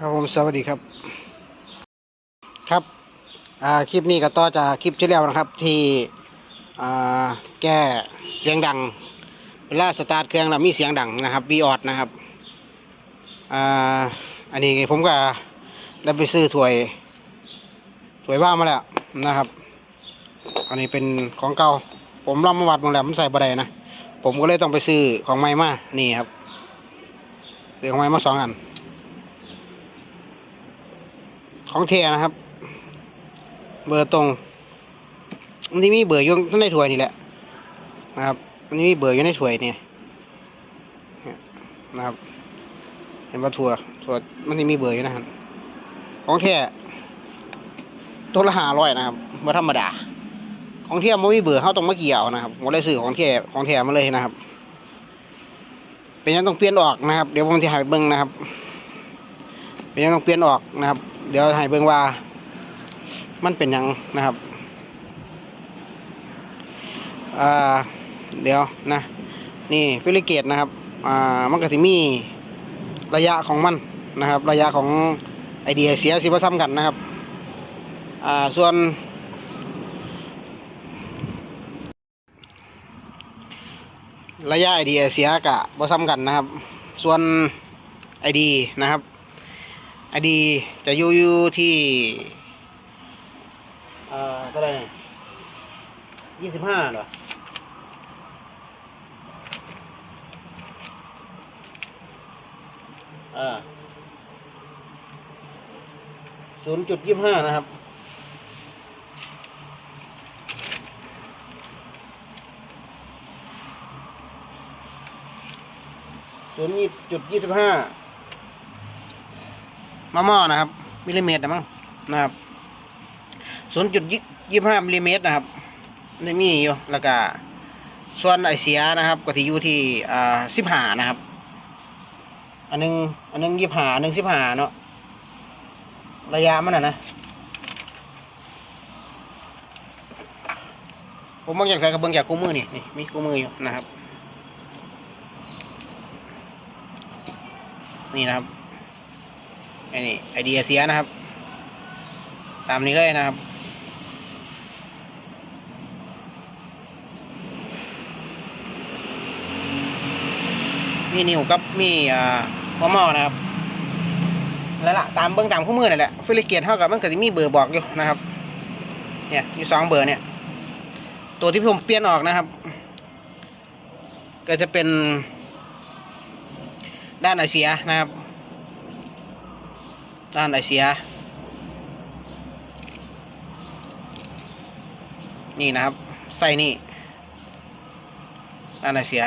ครับผมสวัสดีครับ ครับอ่าคลิปนี้ก็ต่อจากคลิปที่แล้วนะครับ ที่อ่าแก้เสียงดังเวลาสตาร์ทเครื่องแล้วมีเสียงดังนะครับบีออดนะครับอ่าอันนี้ผมก็ได้ไปซื้อถ้วยถ้วยว่ามาแล้วนะครับ อันนี้เป็นของเก่าผมลองมาวัดมาแล้วมันใส่บะไดนะผมก็เลยต้องไปซื้อของใหม่มานี่ครับซื้อของใหม่มาสองอัน ของเทียนะครับ เบอร์ตรง มันที่มีเบอร์อยู่ในถ้วยนี่แหละ นะครับ มันมีเบอร์อยู่ในถ้วยนี่นะครับ เห็นว่าถั่วถั่วมันที่มีเบอร์อยู่นะครับ ของเทียตัวละห้าร้อยนะครับไม่ธรรมดา ของเทียมันมีเบอร์เขาต้องมาเกี่ยวนะครับผมเลยซื้อของเทียของเทียมาเลยนะครับเป็นยังต้องเปลี่ยนออกนะครับ เดี๋ยวผมจะให้เบิ้งนะครับเป็นยังต้องเปลี่ยนออกนะครับ เดี๋ยวให้เบิ่งว่า มันเป็นยังนะครับอ่าเดี๋ยวนะ นี่ฟิลิเกตนะครับอ่ามันก็สิมีระยะของมันนะครับ ระยะของไอเดียเสียสิบ่ซ้ำกันนะครับอ่าส่วน ระยะไอเดียเสียกะบ่ซ้ำกันนะครับ ส่วนไอดีนะครับ ไอดีจะอยู่อยู่ที่เอ่อเท่าไหร่ยี่สิบห้าเหรออ่าศูนย์จุดยี่ห้านะครับ ศูนย์จุดยี่สิบห้า มาม่อนะครับ มิลลิเมตรนะมั้งนะครับศูนย์จุดยี่ห้ามิลลิเมตรนะครับนี่มีอยู่แล้วก็ส่วนไอเสียนะครับก็ที่อยู่ที่อ่าสิบห้านะครับ อันหนึงอันหนึงยี่ห้าอันหนึงสิบห้าเนาะระยะมันอะนะผมบางอย่างใส่กระเบื้องจากคู่มือนี่นี่มีคู่มืออยู่นะครับ นี่นะครับ อ้นี่ไอเดียเสียนะครับ ตามนี้เลยนะครับมีนิวกับมีอ่าหัวหม้อนะครับแล้วล่ะตามเบื้องตามคู่มือนั่นแหละฟิลิเกตเท่ากับมันก็จะมีเบอร์บอกอยู่นะครับเนี่ยอยู่สองเบอร์เนี่ย ตัวที่ผมเปลี่ยนออกนะครับ ก็จะเป็นด้านไอเสียนะครับ ด้านไอเสีย นี่นะครับ ไส้นี่ ด้านไอเสีย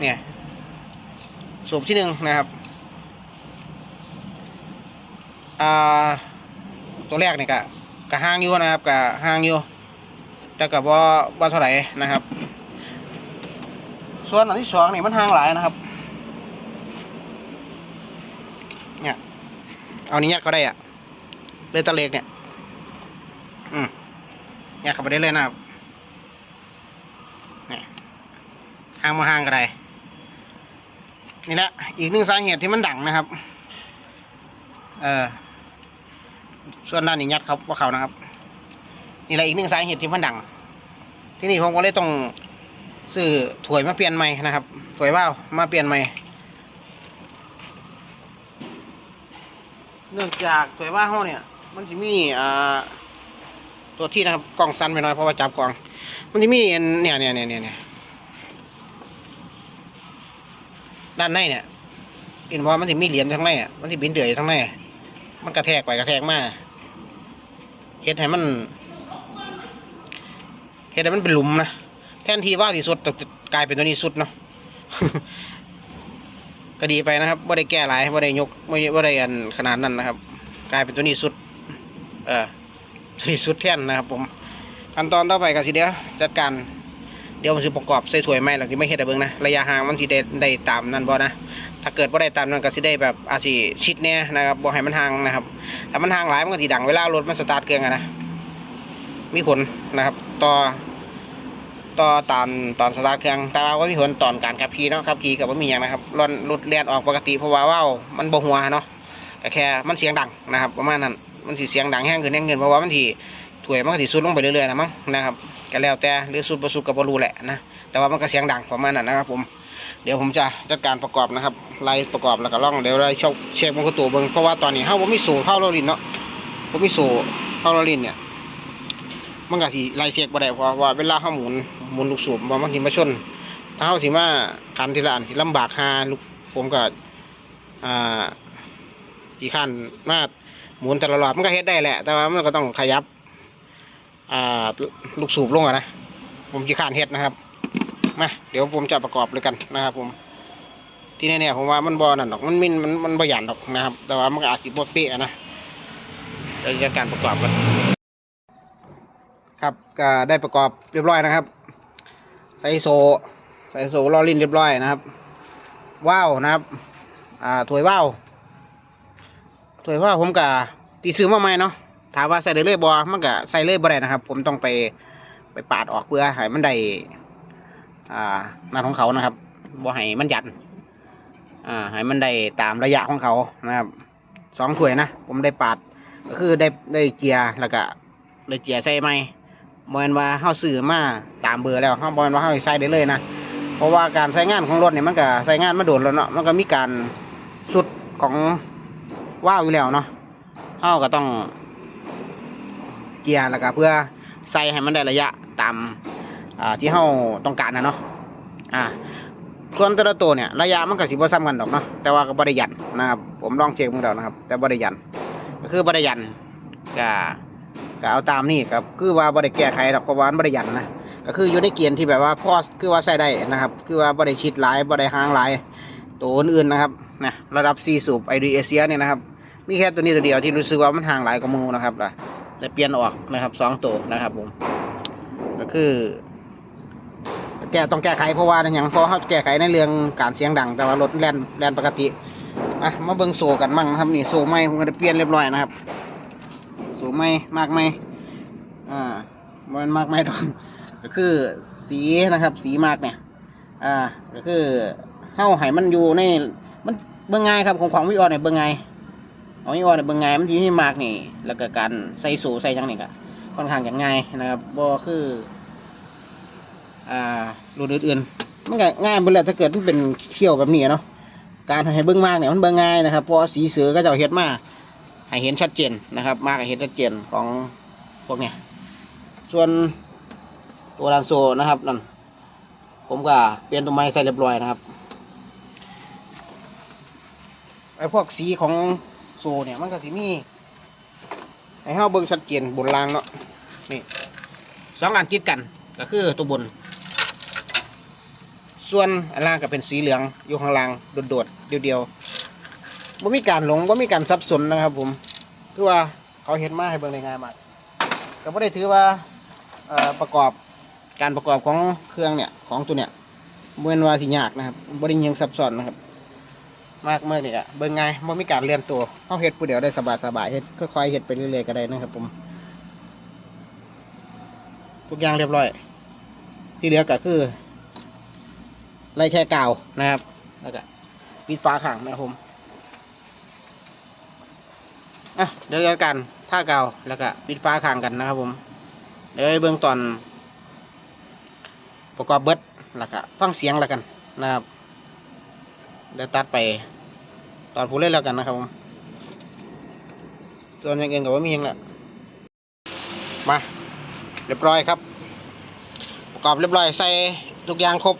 เนี่ย สูบที่หนึ่งนะครับ อ่า ตัวแรกนี่กะกะห้างอยู่นะครับกะห้างอยู่แต่กับว่าว่าเท่าไหร่นะครับ ส่วนอันที่สองนี่มันห่างหลายนะครับ เนี่ย เอานี้ยัดเขาได้อะเลยตะเล็กเนี่ย อืมยัดเข้าไปได้เลยนะครับนี่ห่างมาห่างก็ได้นี่แหละ อีกหนึ่งสาเหตุที่มันดังนะครับ เออส่วนด้านนี้ยัดเขาว่าเขานะครับ นี่แหละอีกหนึ่งสาเหตุที่มันดัง ที่นี่ผมก็เลยต้องซื้อถวยมาเปลี่ยนใหม่นะครับถวยว่าวมาเปลี่ยนใหม่ เนื่องจากถวยว่าห้องเนี่ย มันจะมีอ่าตัวที่นะครับกล้องสั้นไปหน่อยเพราะว่าจับกล้อง มันจะมีเนี่ยเนี่ยเนี่ยเนี่ยเนี่ยด้านในเนี่ยเห็นว่ามันจะมีเหรียญทั้งในอะมันจะบินเดือยทั้งในมันกระแทกไปกระแทกมาเฮ็ดให้มันเฮ็ดให้มันเป็นหลุมนะแทนที่ว่าที่สุดแต่กลายเป็นตัวนี้สุดเนาะ ก็ดีไปนะครับไม่ได้แก้หลายไม่ได้ยกไม่ไม่ได้อันขนาดนั้นนะครับ กลายเป็นตัวนี้สุด เออตัวนี้สุดแท่นนะครับ ผมขั้นตอนต่อไปก็สิเดียวจัดการเดี๋ยวผมจะประกอบใส่ถ้วยไหมหลังที่ไม่เห็นแต่เบิ้งนะระยะห่างมันสิได้ได้ตามนั้นบ่นะถ้าเกิดว่าได้ตามนั้นก็สิได้แบบอาจสิชิดเนี่ยนะครับบ่ให้มันห่างนะครับถ้ามันห่างหลายมันก็สิดังเวลารถมันสตาร์ทเครื่องอะนะมีผลนะครับ ต่อ ต่อตอนตอนสตาร์ทเครื่องแต่ว่าว่ามีผลตอนการขับขี่เนาะขับขี่กับว่ามีอย่างนะครับรถรถเลียนออกปกติเพราะว่าว่าวมันบ่หัวเนาะก็แค่มันเสียงดังนะครับประมาณนั้นมันสิเสียงดังแห้งขึ้นแห้งขึ้นเพราะว่ามันทีถวยมันก็สิสุดลงไปเรื่อยๆนะมั้งนะครับก็แล้วแต่หรือสุดประสุดกับบรูแหละนะแต่ว่ามันก็เสียงดังประมาณนั้นนะครับผมเดี๋ยวผมจะจัดการประกอบนะครับไล่ประกอบแล้วก็ล่องเดี๋ยวได้เช็คเช็คมันก็ตัวเบิ่งเพราะว่าตอนนี้เฮาบ่มีสูตรเฮาเราลินเนาะบ่มีสูตรเฮาเราลินเนี่ย มันก็สิไล่เช็คบ่ได้เพราะว่าเวลาเฮาหมุนหมุนลูกสูบบ่มันสิมาชน ถ้าเฮาสิมาคันทีละอันสิลำบากหาลูกผมก็อ่ากี่ขั้นมาหมุนแต่ละรอบมันก็เฮ็ดได้แหละ แต่ว่ามันก็ต้องขยับอ่าลูกสูบลงอะนะผมกี่ขั้นเฮ็ดนะครับมาเดี๋ยวผมจะประกอบเลยกันนะครับผม ที่แน่ๆผมว่ามันบ่นั่นดอกมันมินมันมันบ่หยันดอกนะครับ แต่ว่ามันก็อาจสิบ่เป๊ะนะจะการประกอบกัน ครับก็ได้ประกอบเรียบร้อยนะครับใส่โซใส่โซล้อลิ้นเรียบร้อยนะครับว้าวนะครับอ่าถวยว้าวถวยว้าวผมกะตีซื้อมาใหม่เนาะถามว่าใส่ได้เลยบ่มันก็ใส่เลยบ่ได้นะครับ ผมต้องไปไปปาดออกเพื่อให้มันได้อ่าหน้าของเขานะครับบ่ให้มันหยันอ่าให้มันได้ตามระยะของเขานะครับสองถวยนะผมได้ปาดก็คือได้ได้เกียร์แล้วก็ได้เกียร์ใส่ใหม่ บอนว่าเฮาซื้อมาตามเบอร์แล้วเฮาบอนว่าเฮาสิใส่ได้เลยนะ เพราะว่าการใช้งานของรถเนี่ยมันก็ใช้งานมาโดนแล้วเนาะ มันก็มีการสุดของว่าวอยู่แล้วเนาะเฮาก็ต้องเกียร์แล้วก็เพื่อใส่ให้มันได้ระยะตามอ่าที่เฮาต้องการนะเนาะ อ่าส่วนแต่ละตัวเนี่ยระยะมันก็สิบ่ซ้ำกันดอกเนาะแต่ว่าก็บ่ได้ยันนะครับผมลองเช็คมึงแล้วนะครับ แต่บ่ได้ยันก็คือบ่ได้ยันก็ ก็เอาตามนี่ก็คือว่าบ่ได้แก้ไขดอกเพระวามันบ่ได้ยันนะก็คืออยู่ในเกียร์ที่แบบว่าพอคือว่าใส่ได้นะครับ คือว่าบ่ได้ชิดหลายบ่ได้ห่างหลายตัวอื่นๆนะครับนะระดับ4สูบไอดีเอเชียเนี่ยนะครับ มีแค่ตัวนี้ตัวเดียวที่รู้สึกว่ามันห่างหลายกว่ามูนะครับล่ะแต่เปลี่ยนออกนะครับสองตัวนะครับผมก็คือ แก้ต้องแก้ไขเพราะว่าอย่างพราะเขาแก้ไขในเรื่องการเสียงดัง แต่ว่ารถแล่นแล่นปกติอะมาเบิ่งโซกันมั่งนะครับนี่โซไม่ผมก็ได้เปลี่ยนเรียบร้อยนะครับ โซไม่มากไหมอ่ามันมากไหมดอกก็คือสีนะครับ สีมากเนี่ยอ่าก็คือเฮ้าให้มันอยู่ในมันเบิ่งง่ายครับของของวิออนเนี่ยเบิ่งง่ายของวิออนเนี่ยเบิ่งง่ายมันที่มีมากนี่แล้วก็การใส่สูใส่หยังนี่ก็ค่อนข้างจะง่ายนะครับบ่คืออ่ารุ่นอื่นๆมันก็ง่ายเบิ่แล้วถ้าเกิดมันเป็นเขี้ยวแบบนี้เนาะการให้เบิ่งมากเนี่ยมันเบิ่งง่ายนะครับเพราะสีเสือก็จะเอาเฮ็ดมา ให้เห็นชัดเจนนะครับ มากให้เห็นชัดเจนของพวกเนี้ยส่วนตัวดันโซนะครับนั่นผมก็เปลี่ยนตัวไม้ใส่เรียบร้อยนะครับไอ้พวกสีของโซเนี่ยมันก็สิมีให้เฮาเบิ่งชัดเจนบนรางเนาะนี่สองอันติดกันก็คือตัวบน ส่วนอันล่างก็เป็นสีเหลืองอยู่ข้างล่างโดดๆเดียวๆ บ่มีการหลงบ่มีการสับสนนะครับผมคือว่าเขาเห็นมาให้เบิ่งได้ง่ายมากก็บ่ได้ถือว่าประกอบการประกอบของเครื่องเนี่ยของตัวเนี่ยเมื่อนว่าสิยากนะครับบริยังซับซ้อนนะครับ มากเมื่อนี่อะเบิ่งไงบ่มีการเรียนตัวเขาเฮ็ดผู้เดียวได้สบายสบายเฮ็ดค่อยๆเฮ็ดไปเรื่อยๆก็ได้นะครับผมทุกอย่างเรียบร้อย ที่เหลือก็คือไล่แค่กาวนะครับแล้วก็ปิดฝาขังนะครับผม อะเดี๋ยวจัดการท่าเกาแล้วก็ปิดฝาขังกันนะครับผมเดี๋ยวเบื้องตอน ประกอบเบิดแล้วก็ฟังเสียงแล้วกันนะครับเดี๋ยวตัดไปตอนผู้เล่นแล้วกันนะครับผมส่วนอย่างอื่นก็ว่ามีหยังแหละมาเรียบร้อยครับ ประกอบเรียบร้อยใส่ทุกอย่างครบ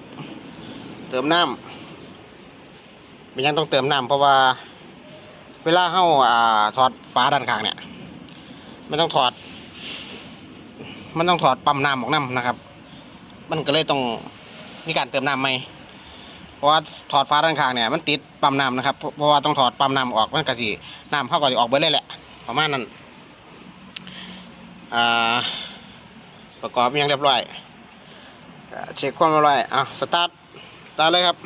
เติมน้ำไม่ยังต้องเติมน้ำเพราะว่า เวลาเข้าอ่าถอดฝาด้านข้างเนี่ยไม่ต้องถอด มันต้องถอดปั๊มน้ำออกน้ำนะครับ มันก็เลยต้องมีการเติมน้ำใหม่เพราะว่าถอดฟ้าด้านข้างเนี่ยมันติดปั๊มน้ำนะครับเพราะว่าต้องถอดปั๊มน้ำออกมันก็สิน้ำเข้าก็จะออกเบิดเลยแหละประมาณนั้นอ่าประกอบยังเรียบร้อยเช็คความเรียบร้อยอะสตาร์ทสตาร์ทเลยครับ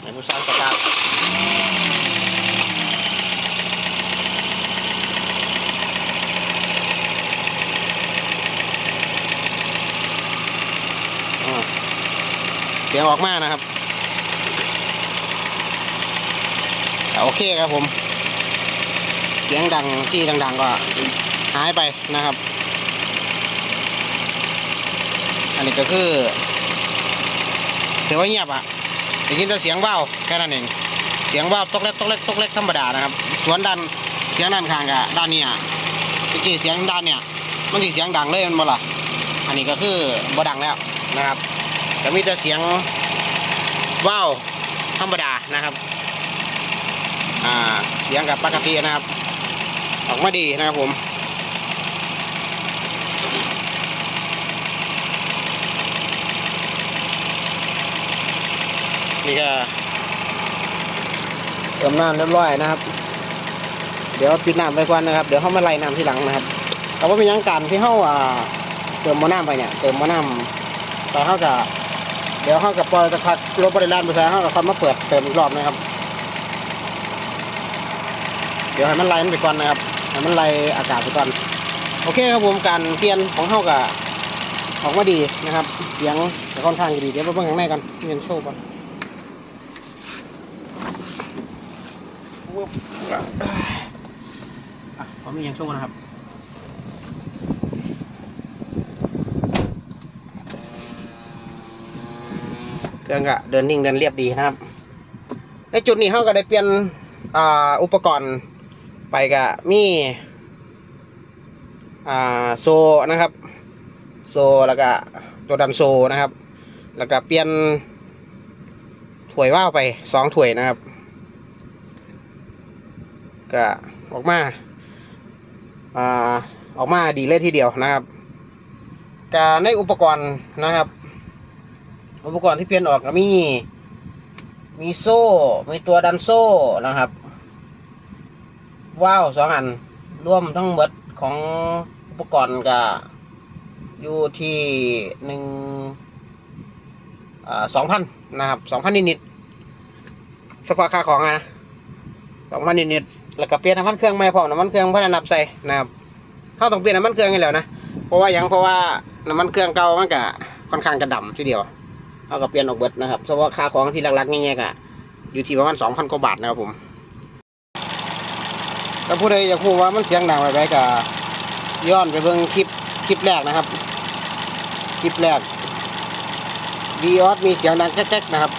ให้ผู้ชายสตาร์ท สียงออกมานะครับโอเคครับผม เสียงดังที่ดังๆก็หายไปนะครับ อันนี้ก็คือถือว่าเงียบอะได้ยินแต่เสียงว่าวแค่นั้นเอง เสียงว่าวตกเล็กตกเล็กตกเล็กธรรมดานะครับ สวนด้านเสียงด้านข้างกับด้านเนี้อะเมื่อกี้เสียงด้านเนี่ยมันสิเสียงดังเลยมันบ่ล่ะอันนี้ก็คือบ่ดังแล้วนะครับ จะมีแต่เสียงว่าวธรรมดานะครับอ่าเสียงกับปกตินะครับ ออกมาดีนะครับผมนี่ก็เติมน้ำเรียบร้อยนะครับ เดี๋ยวปิดน้ำไปก่อนนะครับ เดี๋ยวเขามาไล่น้ำทีหลังนะครับแต่ว่าเป็นยังการที่เขาอ่าเติมมะน้ำไปเนี่ย เติมมะน้ำแต่เขาจะ เดี๋ยวเขากับปล่อยสักพักรถบริการไปใช้เขากับคอยมาเปิดเติมอีกรอบนะครับ เดี๋ยวให้มันไล่ไปก่อนนะครับให้มันไล่อากาศไปก่อนโอเคครับผมการเปลี่ยนของเขากับออกมาดีนะครับ เสียงจะค่อนข้างดีเดี๋ยวไปเบิ่งข้างในกันเรียนโชว์ก่อนผมมีอย่างโชว์นะครับ เครื่องก็เดินนิ่งเดินเรียบดีนะครับ ในจุดนี้เขาก็ได้เปลี่ยนอ่าอุปกรณ์ไปก็มีอ่าโซนะครับ โซแล้วก็ตัวดันโซนะครับ แล้วก็เปลี่ยนถ้วยว่าวไปสองถ้วยนะครับก็ออกมาอ่าออกมาดีเลยทีเดียวนะครับการในอุปกรณ์นะครับ อุปกรณ์ที่เปลี่ยนออกก็มี มีโซ่ มีตัวดันโซ่นะครับ ว้าวสองอันรวมทั้งหมดของอุปกรณ์ก็อยู่ที่หนึ่งสองพันนะครับสองพันนิดๆเฉพาค่าของนะสองพันนิดๆแล้วก็เปลี่ยนน้ำมันเครื่องไม่พอน้ำมันเครื่องพื่อนับใส่นะครับเขาต้องเปลี่ยนน้ำมันเครื่องให้แล้วนะเพราะว่ายังเพราะว่าน้ำมันเครื่องเก่ามันก็ค่อนข้างจะดำทีเดียว เอากับเปลี่ยนออกเบิดนะครับเพราะว่าค่าของที่หลักๆง่ายๆก็อยู่ที่ประมาณสองพันกว่าบาทนะครับผมถ้าผู้ใดอยากรู้ว่ามันเสียงดังไปไหนก็ย้อนไปเบิ่งคลิปคลิปแรกนะครับ คลิปแรกดีออสมีเสียงดังแจ๊กๆนะครับ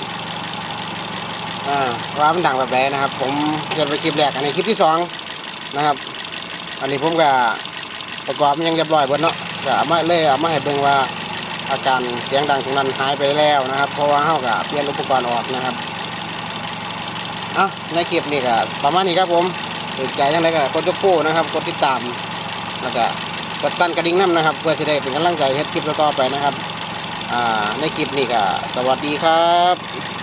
อ่าว่ามันดังแบบไหนนะครับ ผมเกิดไปคลิปแรกอันนี้คลิปที่สองนะครับ อันนี้ผมก็ประกอบยังเรียบร้อยเบิดเนาะก็เอามาเลยเอามาให้เบิ่งว่า อาการเสียงดังตรงนั้นหายไปแล้วนะครับ เพราะว่าเฮาก็เปลี่ยนอุปกรณ์ออกนะครับเอะในคลิบนี่ก็ประมาณนี้ครับผมติดใจยังไงก็กดยกโป้นะครับกดติดตามแล้วก็กดตั้นกระดิ่งน้ำนะครับ เพื่อจะได้เป็นกำลังใจเฮ็ดคลิปต่อไปนะครับ อ่าในคลิปนี้ก็สวัสดีครับ